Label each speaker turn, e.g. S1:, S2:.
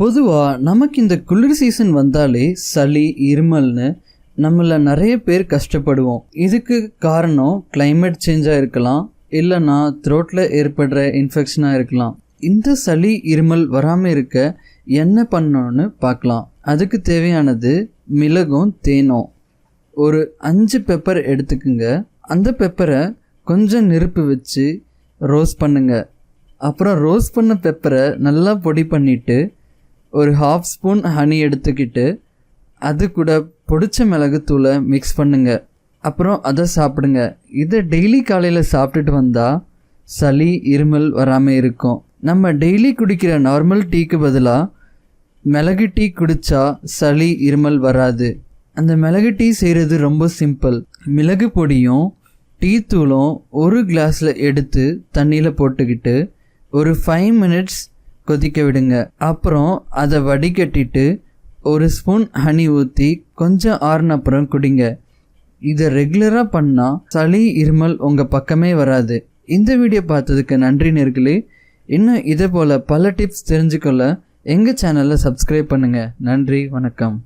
S1: பொதுவாக நமக்கு இந்த குளிர் சீசன் வந்தாலே சளி இருமல்னு நம்மள நிறைய பேர் கஷ்டப்படுவோம். இதுக்கு காரணம் கிளைமேட் சேஞ்சாக இருக்கலாம் இல்லைன்னா த்ரோட்டில் ஏற்படுற இன்ஃபெக்ஷனாக இருக்கலாம். இந்த சளி இருமல் வராமல் இருக்க என்ன பண்ணணும்னு பார்க்கலாம் அதுக்கு தேவையானது மிளகும் தேனும் ஒரு அஞ்சு பெப்பர் எடுத்துக்குங்க. அந்த பெப்பரை கொஞ்சம் நெருப்பு வச்சு ரோஸ்ட் பண்ணுங்க. அப்புறம் ரோஸ்ட் பண்ண பெப்பரை நல்லா பொடி பண்ணிவிட்டு ஒரு ஹாஃப் ஸ்பூன் ஹனி எடுத்துக்கிட்டு அது கூட பொடிச்ச மிளகுத்தூளை மிக்ஸ் பண்ணுங்க. அப்புறம் அதை சாப்பிடுங்க. இதை டெய்லி காலையில் சாப்பிட்டுட்டு வந்தால் சளி இருமல் வராமல் இருக்கும். நம்ம டெய்லி குடிக்கிற நார்மல் டீக்கு பதிலாக மிளகு டீ குடித்தா சளி இருமல் வராது. அந்த மிளகு டீ செய்கிறது ரொம்ப சிம்பிள் மிளகு பொடியும் டீ தூளும் ஒரு கிளாஸில் எடுத்து தண்ணியில் போட்டுக்கிட்டு ஒரு ஃபைவ் மினிட்ஸ் கொதிக்க விடுங்க. அப்புறம் அதை வடிகட்டிட்டு ஒரு ஸ்பூன் ஹனி ஊற்றி கொஞ்சம் ஆறுன அப்புறம் குடிங்க. இதை ரெகுலராக பண்ணால் சளி இருமல் உங்கள் பக்கமே வராது. இந்த வீடியோ பார்த்ததுக்கு நன்றி நேர்களே. இன்னும் இதே போல் பல டிப்ஸ் தெரிஞ்சுக்கொள்ள எங்கள் சேனலை சப்ஸ்கிரைப் பண்ணுங்கள் நன்றி வணக்கம்.